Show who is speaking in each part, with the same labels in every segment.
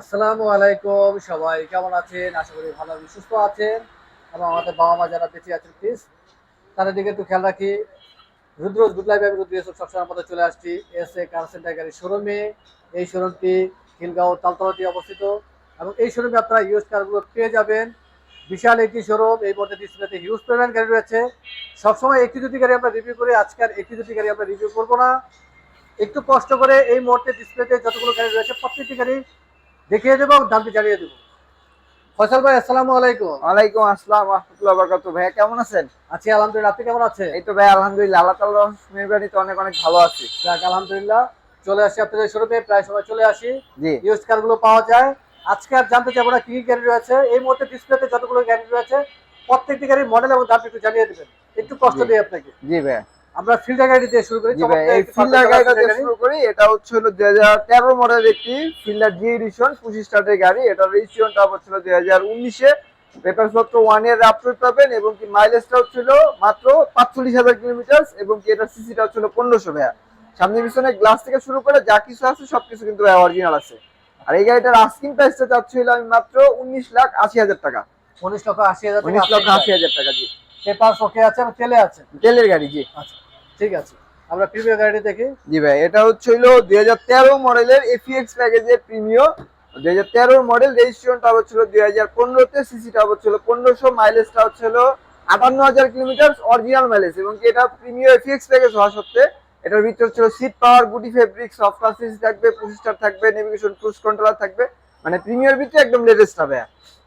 Speaker 1: আসসালামু আলাইকুম, সবাই কেমন আছেন? আশা করি ভালো সুস্থ আছেন। এবং আমাদের বাবা মা যারা বেঁচে আছেন প্লিজ তাদের দিকে একটু খেয়াল রাখি। রুদ্রজ গুড লাইফ আমি রুদ্র ইউসুফ সবসময় মধ্যে চলে আসছি। এস এ কার সেন্টার গাড়ি শোরুমে এই শোরুমটি খিলগাঁও তালতলাটি অবস্থিত। এবং এই শোরুমে আপনারা ইউজ কারগুলো পেয়ে যাবেন। বিশাল একটি শোরুম এই মধ্যে ডিসপ্লেতে হিউজ পেমেন্ট গাড়ি রয়েছে। সবসময় একটি দুটি গাড়ি আমরা রিভিউ করি, আজকে আর একটি দুটি গাড়ি আমরা রিভিউ করব না। একটু কষ্ট করে এই মুহূর্তে ডিসপ্লেতে যতগুলো গাড়ি রয়েছে, প্রত্যেকটি গাড়ি দেখিয়ে দেবো দামটি জানিয়ে দেবো। ফয়সাল ভাই আসসালামু আলাইকুম।
Speaker 2: ওয়ালাইকুম আসসালাম রহমতুল্লাহ বরকাত ভাইয়া কেমন আছেন?
Speaker 1: আছি আলহামদুলিল্লাহ। আপনি কেমন আছেন?
Speaker 2: এই তো ভাই আলহামদুলিল্লাহ। আল্লাহ তাআলা মেহরবানিতে অনেক অনেক ভালো আছি।
Speaker 1: যাক আলহামদুলিল্লাহ। চলে আসি আপনাদের শোরুমে প্রায় সময় চলে আসি। ইউজ কারগুলো পাওয়া যায়। আজকে আর জানতে চাবো না কি কি গাড়ি রয়েছে। এই মুহূর্তে ডিসপ্লেতে যতগুলো গাড়ি রয়েছে প্রত্যেকটি গাড়ির মডেল এবং দাম একটু জানিয়ে দেবেন। একটু কষ্ট। দিই আপনাকে।
Speaker 2: জি ভাই
Speaker 1: আমরা ফিল্টার গাড়ি দিয়ে শুরু করি
Speaker 2: এই ফিল্ডার গাড়িটা দিয়ে শুরু করি এটা হচ্ছে হলো একটি ফিল্ডার জি এডিশন পঁচিশ স্টার্টের গাড়ি এটা রেজিস্ট্রেশনটা হচ্ছিল ইয়ার আপলোড পাবেন এবং কি মাত্র পাঁচচল্লিশ হাজার কিলোমিটার এবং কি ভাইয়া। সামনে পিছনে গ্লাস থেকে শুরু করে যা কিছু আছে সবকিছু কিন্তু অরিজিনাল আছে। আর এই গাড়িটার আস্কিং প্রাইসটা চাচ্ছিল আমি মাত্র উনিশ লাখ আশি হাজার টাকা।
Speaker 1: উনিশ লক্ষ আশি হাজার
Speaker 2: উনিশ লক্ষ আশি হাজার টাকা জি।
Speaker 1: পেপার ওকে আছে তেলে আছে?
Speaker 2: তেলের গাড়ি জি।
Speaker 1: আচ্ছা। ঠিক আছে। আমরা প্রিমিয়ার গাড়িটি দেখি।
Speaker 2: জি ভাই এটা হচ্ছে হলো দুই হাজার তেরো মডেলের এফিএক্স প্যাকেজের প্রিমিয় দুই হাজার তেরো মডেল রেজিস্ট্রেশনটা হচ্ছিল দুই হাজার পনেরোতে সিসিটা হচ্ছিল পনেরোশো মাইলেজটা হচ্ছিল আটান্ন হাজার কিলোমিটার অরিজিনাল মাইলেজ এবং এটা প্রিমিয় এফিএক্স প্যাকেজ হওয়া সত্ত্বে এটার ভিতর ছিল সিট পাওয়ার গুটি ফেব্রিক সফটওয়্যার সিসি থাকবে পঁচিশটার থাকবে নেভিগেশন ক্রুজ কন্ট্রোলার থাকবে। মানে প্রিমিয়ার ভিতরে একদম লেটেস্ট হবে।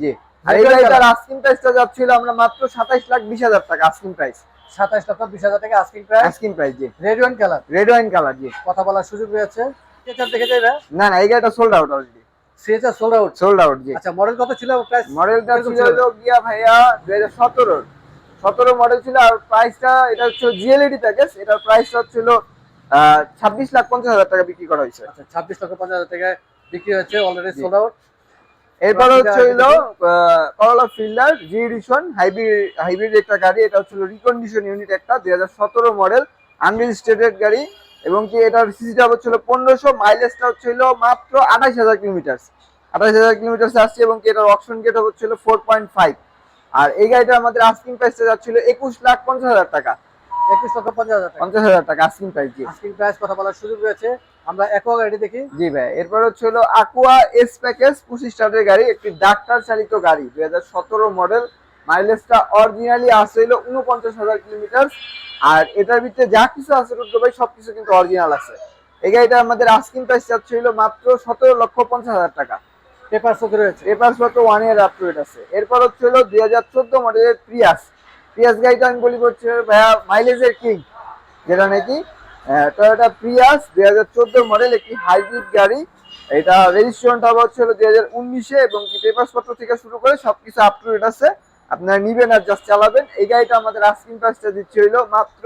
Speaker 2: জি। আর এই গাড়িটার আস্কিং প্রাইসটা যাচ্ছিল আমরা মাত্র সাতাইশ লাখ বিশ হাজার টাকা আস্কিং প্রাইস
Speaker 1: সাতাশ লক্ষ বিশ হাজার টাকা আস্কিং প্রাইস
Speaker 2: আস্কিং প্রাইস জি।
Speaker 1: Red one colour
Speaker 2: red wine colour জি।
Speaker 1: কথা বলার সুযোগ রয়েছে। এটার দেখে যাবে
Speaker 2: না না এই গাড়িটা sold out already
Speaker 1: CHR sold out
Speaker 2: sold out জি।
Speaker 1: আচ্ছা মডেল কত ছিল? প্রাইস
Speaker 2: মডেলটা ছিল
Speaker 1: ছিল?
Speaker 2: গিয়া ভাইয়া দুই হাজার সতেরোর। সতেরো মডেল ছিল আর প্রাইসটা এটা হচ্ছে জিএলইডি প্যাকেজ এটার প্রাইসটা হচ্ছিল ছাব্বিশ লাখ পঞ্চাশ হাজার টাকা বিক্রি করা হয়েছে।
Speaker 1: আচ্ছা ছাব্বিশ লক্ষ পঞ্চাশ হাজার টাকায় বিক্রি হচ্ছে অলরেডি। সোল্ড আউট
Speaker 2: এরপর হচ্ছে হলো Corolla Fielder G edition hybrid hybrid একটা গাড়ি এটা হচ্ছিল রিকন্ডিশন ইউনিট একটা দুই হাজার সতেরো মডেল আনরেজিস্ট্রেটেড গাড়ি এবং কি এটার সিসিটা হচ্ছিল পনেরোশো মাইলেজটা হচ্ছিল মাত্র আঠাশ হাজার কিলোমিটার আঠাশ হাজার কিলোমিটার আসছে এবং কি এটার অপশন গেট হচ্ছিল ফোর পয়েন্ট ফাইভ আর এই গাড়িটা আমাদের আস্কিং প্রাইসটা যাচ্ছিল একুশ লাখ পঞ্চাশ হাজার টাকা।
Speaker 1: একুশ লক্ষ পঞ্চাশ হাজার টাকা।
Speaker 2: পঞ্চাশ হাজার টাকা আস্কিং প্রাইস জি।
Speaker 1: আস্কিং প্রাইস কথা বলার সুযোগ রয়েছে। আমরা গাড়ি দেখি।
Speaker 2: জি ভাই এরপর হচ্ছে হলো এস প্যাকেজ পঁচিশ স্টার্টের গাড়ি একটি ডাক্তার চালিত গাড়ি দুই হাজার সতেরো মডেল মাইলেজটা অরিজিনালি উনপঞ্চাশ হাজার কিলোমিটার আর এটার ভিতরে যা কিছু আছে রুদ্র ভাই সবকিছু কিন্তু অরিজিনাল আছে। এই গাড়িটা আমাদের আস্কিং প্রাইস যাচ্ছে হলো মাত্র সতেরো লক্ষ পঞ্চাশ হাজার টাকা।
Speaker 1: পেপার চোখে রয়েছে
Speaker 2: পেপার মতো ওয়ান ইয়ার আপডেট আছে। এরপর হচ্ছে হলো দুই হাজার চোদ্দ মডেলের প্রিয়াস প্রিয়াস গাড়িটা আমি বলি হচ্ছে ভাইয়া মাইলেজের কিং যেটা নাকি টয়োটা প্রিয়াস দুই হাজার চোদ্দ মডেল একটি হাইব্রিড গাড়ি। এটা রেজিস্ট্রেশনটা হচ্ছে হলো দুই হাজার উনিশে এবং কি পেপার পত্র থেকে শুরু করে সবকিছু আপ টু ডেট আছে। আপনারা নিবেন আর জাস্ট চালাবেন। এই গাড়িটা আমাদের আস্কিং প্রাইসটা দিচ্ছে হইল মাত্র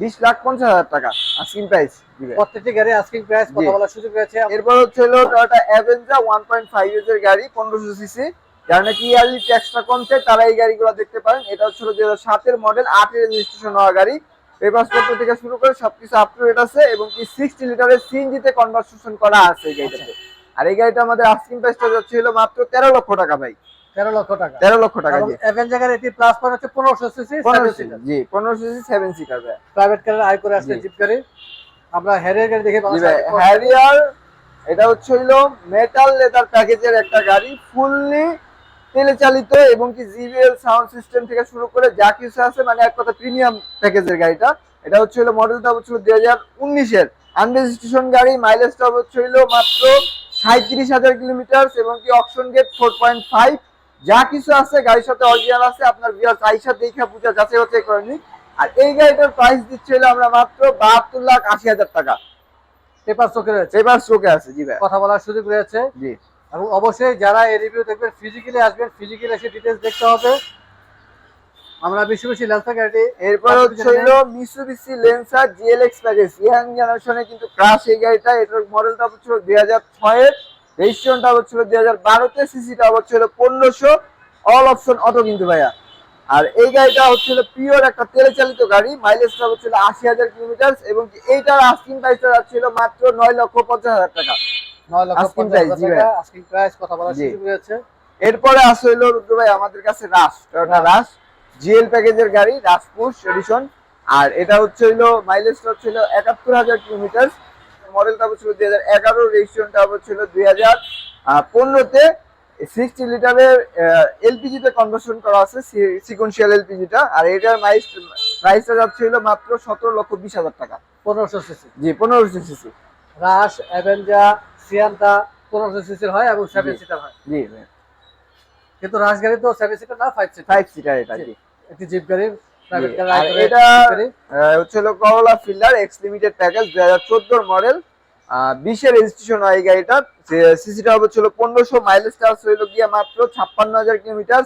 Speaker 2: বিশ লাখ পঞ্চাশ হাজার টাকা আস্কিং প্রাইস
Speaker 1: প্রত্যেকটি গাড়ি আস্কিং প্রাইস কথা। বলার সুযোগ রয়েছে।
Speaker 2: এরপর হচ্ছে হলো Toyota Avenger one point five এর গাড়ি পনেরোশো সিসি যারা নাকি ইয়ারলি ট্যাক্সটা কম চায় তারা এই গাড়িগুলো দেখতে পারেন। এটা হচ্ছে দুই হাজার সাতের মডেল আটের রেজিস্ট্রেশন হওয়া গাড়ি। পেপার পত্র থেকে শুরু করে সবকিছু আপ টু ডেট আছে এবং কি সিক্সটি লিটারের সিএনজি তে কনভার্সেশন করা আছে এই গাড়িটাতে। আর এই গাড়িটা আমাদের আস্কিং প্রাইসটা যাচ্ছে হলো মাত্র তেরো লক্ষ টাকা ভাই।
Speaker 1: তেরো লক্ষ টাকা।
Speaker 2: তেরো লক্ষ টাকা
Speaker 1: অ্যাভেঞ্জার এটি প্লাস পয়েন্ট হচ্ছে পনেরোশো সিসি
Speaker 2: পনেরোশো জি পনেরোশো সিসি সেভেন সিটার
Speaker 1: প্রাইভেট কারের আয় করে আসছে
Speaker 2: জি।
Speaker 1: জিপ গাড়ি। আমরা হ্যারিয়ার গাড়ি দেখে
Speaker 2: হ্যারিয়ার এটা হচ্ছে হইল মেটাল লেদার প্যাকেজের একটা গাড়ি ফুললি তেলে চালিত এবং কি জিবিএল সাউন্ড সিস্টেম থেকে শুরু করে যা কিছু আছে মানে এক কথা প্রিমিয়াম প্যাকেজের গাড়িটা। এটা হচ্ছে হলো মডেলটা হচ্ছে দুই হাজার উনিশের। আনরেজিস্ট্রেশন গাড়ি মাইলেজটা হচ্ছে হইল মাত্র সাঁত্রিশ হাজার কিলোমিটার এবং কি auction grade four point five যা কিছু আছে গাড়ির সাথে অরিজিনাল আছে আপনার বিয়ার আইসা দেখা পূজা যাচাই বাছাই করে নিন আর এই গাড়িটার প্রাইস দিচ্ছে হলো আমরা মাত্র বাহাত্তর লাখ আশি হাজার টাকা।
Speaker 1: পেপার চোখে রয়েছে।
Speaker 2: এবার স্ট্রোকে আছে জি ভাই।
Speaker 1: কথা বলার সুযোগ রয়েছে।
Speaker 2: জি।
Speaker 1: এবং অবশ্যই যারা এই রিভিউ দেখবেন ফিজিক্যালি আসবেন ফিজিক্যালি এসে ডিটেলস দেখতে হবে। আমরা বেশি বেশি লেন্সা গাড়ি
Speaker 2: এরপর হলো Mitsubishi Lancer GLX package young জেনারেশনে কিন্তু ক্রাশ এই গাড়িটা। এটার মডেলটা হচ্ছে দুই হাজার ছয়ের রেজিস্ট্রেশনটা হচ্ছিল দুই হাজার বারোতে সিসিটা হচ্ছিল পনেরোশো। অল অপশন অটো কিন্তু ভাইয়া। আর এই গাড়িটা হচ্ছিল পিওর একটা তেলে চালিত গাড়ি মাইলেজটা হচ্ছিল আশি হাজার কিলোমিটার এবং এইটার আস্কিং প্রাইসটা যাচ্ছিল মাত্র নয় লক্ষ পঞ্চাশ হাজার টাকা।
Speaker 1: নয় লক্ষ
Speaker 2: জি ভাই।
Speaker 1: আস্কিং প্রাইস কথা
Speaker 2: জি। এরপরে হইল রুদ্র ভাই আমাদের কাছে রাশ টয়োটা রাশ জিএল প্যাকেজের গাড়ি রাশ পুশ এডিশন আর এটা হচ্ছে হইল মাইলেজটা হচ্ছে কিলোমিটার মডেলটা হচ্ছিল দুই হাজার এগারো রেজিস্ট্রেশনটা হচ্ছিল পনেরোতে সিক্সটি লিটারের এলপিজিতে কনভার্সন করা আছে সিকোয়েন্সিয়াল এলপিজিটা আর এটার মাইস প্রাইসটা যাচ্ছে হইল মাত্র সতেরো লক্ষ বিশ হাজার টাকা।
Speaker 1: পনেরোশো সিসি
Speaker 2: জি পনেরোশো সিসি
Speaker 1: রাশ অ্যাভেঞ্জা সিয়ান্তা পনেরোশো সিসির হয় এবং সেভেন সিটার হয়।
Speaker 2: জি
Speaker 1: কিন্তু রাশ গাড়ি তো সেভেন সিটার না ফাইভ সিটার
Speaker 2: ফাইভ সিটার এটা জি।
Speaker 1: একটি জিপ গাড়ি প্রাইভেট
Speaker 2: জি,
Speaker 1: গাড়ি
Speaker 2: আর
Speaker 1: রাইড করে
Speaker 2: এটা- আহ, হচ্ছে Corolla Fielder X limited package দুই হাজার চোদ্দোর মডেল রেজিস্ট্রেশন হয় এই সিসিটা হচ্ছিল পনেরোশো হচ্ছিল গিয়া মাত্র ছাপ্পান্ন হাজার কিলোমিটার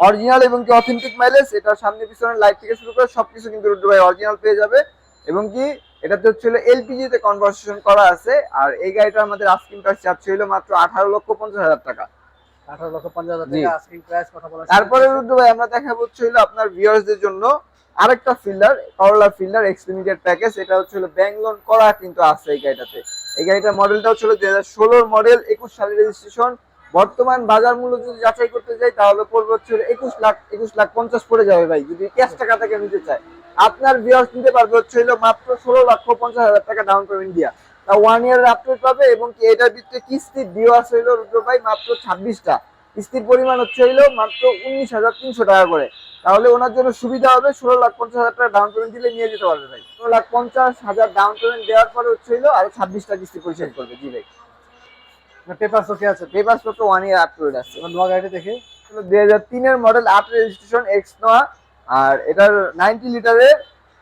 Speaker 2: অরিজিনাল এবং কি অথেন্টিক মাইলেজ এটা সামনে পিছনে লাইট থেকে শুরু করে সবকিছু কিন্তু রুদ্র ভাই অরিজিনাল পেয়ে যাবে। এবং কি এটাতে হচ্ছিল এলপিজি তে কনভার্সন করা আছে আর এই গাড়িটা আমাদের আস্কিং প্রাইস চাচ্ছে হলো মাত্র আঠারো লক্ষ পঞ্চাশ হাজার টাকা।
Speaker 1: আঠারো লক্ষ পঞ্চাশ হাজার টাকা আস্কিং প্রাইস কথা সুযোগ
Speaker 2: তারপরে রুদ্র ভাই আমরা দেখাবো হচ্ছে হলো আপনার ভিউয়ার্সদের জন্য আরেকটা ফিল্ডার করলা ফিল্ডার এক্স লিমিটেড প্যাকেজ এটা হচ্ছে হলো ব্যাংক লোন করা কিন্তু আছে এই গাড়িটাতে। এই গাড়িটার মডেলটা হচ্ছে দুই হাজার ষোলোর মডেল একুশ সালের রেজিস্ট্রেশন বর্তমান বাজার মূল্য যদি যাচাই করতে যাই তাহলে পড়বে হচ্ছে একুশ লাখ একুশ লাখ পঞ্চাশ পড়ে যাবে ভাই যদি ক্যাশ টাকা থেকে নিতে চায় আপনার ভিউয়ার্স নিতে পারবে হচ্ছে হলো মাত্র ষোলো লক্ষ পঞ্চাশ হাজার টাকা ডাউন পেমেন্ট দিয়া। তা ওয়ান ইয়ার আপডেট পাবে এবং কি এটার ভিতরে কিস্তির ডিও আছে হলো রুদ্র ভাই মাত্র ছাব্বিশটা। কিস্তির পরিমাণ হচ্ছে হইল মাত্র উনিশ হাজার তিনশো টাকা করে। তাহলে ওনার জন্য সুবিধা হবে ষোলো লাখ পঞ্চাশ হাজার টাকা ডাউন পেমেন্ট দিলে নিয়ে যেতে পারবে ভাই। ষোলো লাখ পঞ্চাশ হাজার ডাউন পেমেন্ট দেওয়ার পরে হচ্ছে হইল আরও ছাব্বিশটা কিস্তি পরিশোধ করবে। জি ভাই।
Speaker 1: পেপার চোখে আছে।
Speaker 2: পেপার পত্র ওয়ান ইয়ার আপ টু আছে।
Speaker 1: নোয়া গাড়িটা দেখি।
Speaker 2: দুই হাজার তিনের মডেল আট রেজিস্ট্রেশন এক্স নোয়া আর এটার নাইনটি লিটারের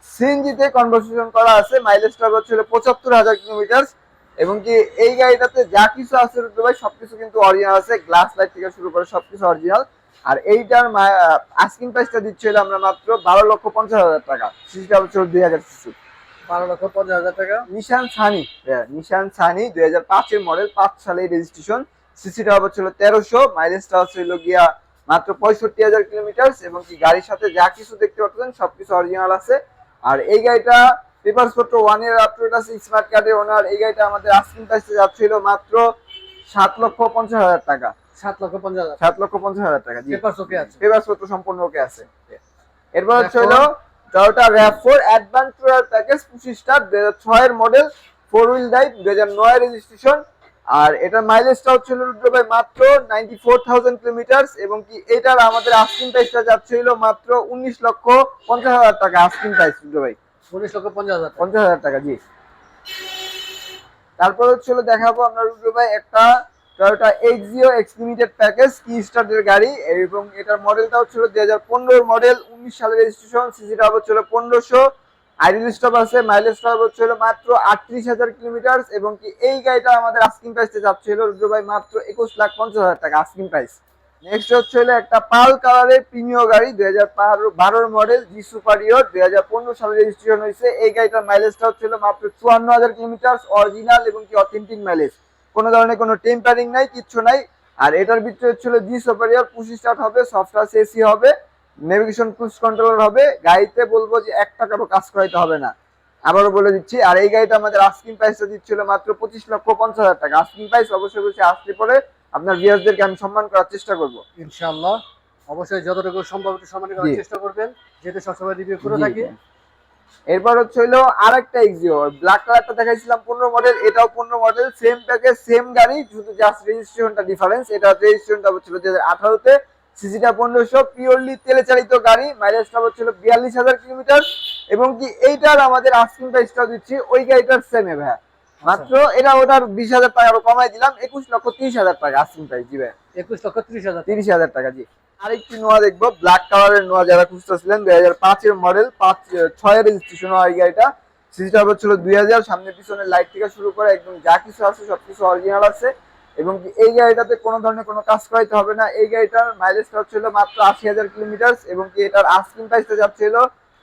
Speaker 2: সিএনজিতে কনভার্সেশন করা আছে মাইলেজটা হচ্ছিল পঁচাত্তর হাজার কিলোমিটার এবং কি এই গাড়িটাতে যা কিছু আছে রুদ্র ভাই সবকিছু কিন্তু অরিজিনাল আছে গ্লাস লাইট থেকে শুরু করে সবকিছু অরিজিনাল আর এইটার আস্কিং প্রাইসটা দিচ্ছিল আমরা মাত্র বারো লক্ষ পঞ্চাশ হাজার টাকা সিসিটা হচ্ছে দুই হাজার সিসি
Speaker 1: বারো লক্ষ পঞ্চাশ হাজার টাকা?
Speaker 2: নিশান সানি নিশান সানি দুই হাজার পাঁচের মডেল পাঁচ সালে রেজিস্ট্রেশন সিসিটা হচ্ছিল তেরোশো মাইলেজটা হচ্ছিল গিয়া মাত্র পঁয়ষট্টি হাজার কিলোমিটার এবং কি গাড়ির সাথে যা কিছু দেখতে পাচ্ছেন সবকিছু অরিজিনাল আছে। আর এই গাড়িটা পেপার পত্র ওয়ান ইয়ার আপডেট আছে স্মার্ট কার্ডে ওনার এই গাড়িটা আমাদের আস্কিং প্রাইসে যাচ্ছিল মাত্র সাত লক্ষ পঞ্চাশ হাজার টাকা।
Speaker 1: সাত লক্ষ পঞ্চাশ
Speaker 2: সাত লক্ষ পঞ্চাশ হাজার টাকা
Speaker 1: পেপার
Speaker 2: পত্র সম্পূর্ণ ওকে আছে। এরপর হচ্ছে হলো Toyota RAV four adventure package হাজার ছয়ের মডেল ফোর হুইল ড্রাইভ দুই হাজার নয় রেজিস্ট্রেশন আর এটার মাইলেজটা হচ্ছে রুদ্র ভাই মাত্র নাইনটি ফোর থাউজেন্ড কিলোমিটার এবং কি এটার আমাদের আস্কিং প্রাইসটা যাচ্ছিল মাত্র উনিশ লক্ষ পঞ্চাশ হাজার টাকা আস্কিং প্রাইস রুদ্র ভাই।
Speaker 1: উনিশ লক্ষ পঞ্চাশ হাজার
Speaker 2: পঞ্চাশ হাজার টাকা জি। তারপর হচ্ছে দেখাবো আমরা রুদ্র ভাই একটা Toyota Axio X limited package কি স্টার্টের গাড়ি এবং এটার মডেলটা হচ্ছিল দুই হাজার পনেরোর মডেল উনিশ সালের রেজিস্ট্রেশন সিসিটা হচ্ছিল পনেরোশো আইডিয়াল স্টপ আছে, মাইলেজ স্টপ হচ্ছিল মাত্র আটত্রিশ হাজার কিলোমিটার এবং কি এই গাড়িটা আমাদের আস্কিং প্রাইসে যাচ্ছিল রুদ্র ভাই মাত্র একুশ লাখ পঞ্চাশ হাজার টাকা আস্কিং প্রাইস নেক্সট হচ্ছে একটা পাল কালারের প্রিমিয় গাড়ি, দুই হাজার বারোর মডেল জি সুপারিয়র দুই হাজার পনেরো সালে রেজিস্ট্রেশন হয়েছে। এই গাড়িটার মাইলেজটা হচ্ছিল মাত্র চুয়ান্ন হাজার কিলোমিটার অরিজিনাল এবং কি অথেন্টিক মাইলেজ কোনো ধরনের কোনো টেম্পারিং নাই, কিচ্ছু নাই। আর এটার ভিতরে হচ্ছিল জি সুপারিয়র স্টার্ট হবে সফটওয়্যার এসি হবে। নেভিগেশন ক্রুজ কন্ট্রোলার হবে গাড়িতে বলব যে এক টাকারও কাজ করাইতে হবে না। আবারও বলে দিচ্ছি আর এই গাড়িটা আমাদের আস্কিং প্রাইসটা দিচ্ছিল মাত্র পঁচিশ লক্ষ পঞ্চাশ হাজার টাকা। আস্কিং প্রাইস অবশ্যই অবশ্যই আসলে পরে আপনার ভিউয়ার্সদেরকে আমি সম্মান করার চেষ্টা করব।
Speaker 1: ইনশাআল্লাহ। অবশ্যই যতটুকু সম্ভব একটু সম্মান করার চেষ্টা করবেন যেহেতু সবসময় রিভিউ করে থাকি।
Speaker 2: এরপর হচ্ছে হলো আরেকটা এক্সিও ব্ল্যাক কালারটা দেখাইছিলাম পনেরো মডেল এটাও পনেরো মডেল সেম প্যাকেজ সেম গাড়ি শুধু জাস্ট রেজিস্ট্রেশনটা ডিফারেন্স এটা রেজিস্ট্রেশনটা হচ্ছিল দুই হাজার আঠারোতে। সিসিটা পনেরোশো পিওরলি তেলে চালিত গাড়ি মাইলেজটা হচ্ছিল বিয়াল্লিশ হাজার কিলোমিটার এবং কি এইটার আমাদের আস্কিং প্রাইসটা দিচ্ছি ওই গাড়িটার সেমে ভাইয়া। মাত্র এটা ওটার বিশ হাজার টাকা আরও কমাই দিলাম একুশ লক্ষ তিরিশ হাজার টাকা আস্কিং প্রাইস জি ভাইয়া।
Speaker 1: একুশ লক্ষ ত্রিশ হাজার।
Speaker 2: তিরিশ হাজার টাকা জি। আরেকটি নোয়া দেখব ব্ল্যাক কালারের নোয়া যারা খুঁজতেছিলেন দুই হাজার পাঁচের মডেল পাঁচ ছয় রেজিস্ট্রেশন হয় এই গাড়িটা। সিসিটা হচ্ছিল দুই হাজার সামনে পিছনে লাইট থেকে শুরু করে একদম যা কিছু আছে সবকিছু অরিজিনাল আছে। এবং কি এই গাড়িটাতে কোনো ধরনের কোনো কাজ করাইতে হবে না। এই গাড়িটার মাইলেজটা হচ্ছিল মাত্র আশি হাজার কিলোমিটার এবং কি এটার আস্কিং প্রাইসটা যাচ্ছিল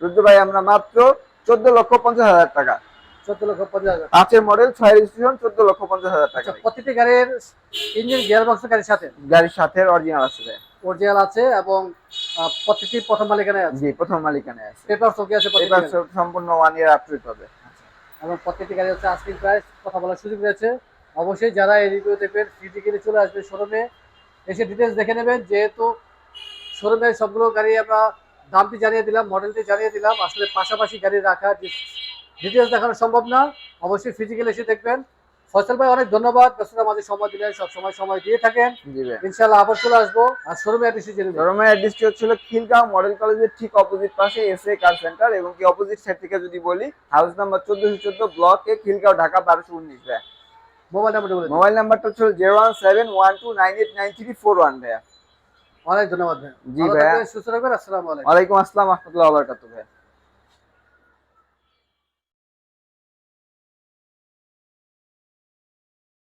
Speaker 2: রুদ্র ভাই আমরা মাত্র চোদ্দ লক্ষ পঞ্চাশ হাজার টাকা।
Speaker 1: চোদ্দ লক্ষ পঞ্চাশ হাজার
Speaker 2: পাঁচের মডেল ছয় রেজিস্ট্রেশন চোদ্দ লক্ষ পঞ্চাশ হাজার টাকা।
Speaker 1: আচ্ছা প্রতিটি গাড়ির ইঞ্জিন গিয়ার বক্স গাড়ির সাথে?
Speaker 2: গাড়ির সাথে অরিজিনাল আছে
Speaker 1: অরিজিনাল আছে এবং প্রতিটি প্রথম মালিকানায় আছে?
Speaker 2: জি প্রথম মালিকানায় আছে।
Speaker 1: পেপার চোখে আছে প্রতিটি
Speaker 2: সম্পূর্ণ ওয়ান ইয়ার আপডেট পাবে
Speaker 1: এবং প্রত্যেকটি গাড়ি হচ্ছে আস্কিং প্রাইস কথা বলার সুযোগ রয়েছে। অবশ্যই যারা এই রিভিউ দেখবেন ফিজিক্যালি চলে আসবে শোরুমে এসে ডিটেলস দেখে নেবেন। যেহেতু শোরুমে সবগুলো গাড়ি আমরা দামটি জানিয়ে দিলাম মডেলটি জানিয়ে দিলাম আসলে পাশাপাশি গাড়ি রাখা ডিটেলস দেখানো সম্ভব না। অবশ্যই ফিজিক্যালি এসে দেখবেন। ফসল ভাই অনেক ধন্যবাদ। ব্যস্ততার মাঝে সময় দিলেন সব সময় সময় দিয়ে থাকেন। ইনশাল্লাহ আবার চলে আসব। আর শোরুমে অ্যাড্রেসটি জেনে
Speaker 2: শোরুমের অ্যাড্রেসটি হচ্ছিল খিলগাঁও মডেল কলেজের ঠিক অপোজিট পাশে এস এ কার সেন্টার এবং কি অপোজিট সাইড থেকে যদি বলি হাউস নাম্বার চোদ্দশো চোদ্দ ব্লক এ খিলগাঁও ঢাকা বারোশো উনিশ
Speaker 1: মোবাইল নাম্বারটা বলে।
Speaker 2: মোবাইল নাম্বারটা হচ্ছে zero one seven one two nine eight nine three four one ভাইয়া
Speaker 1: অনেক ধন্যবাদ ভাইয়া
Speaker 2: জি ভাইয়া।
Speaker 1: সুস্থ থাকবেন আসসালামু আলাইকুম
Speaker 2: ওয়ালাইকুম আসসালাম রহমতুল্লাহ বারকাতু ভাইয়া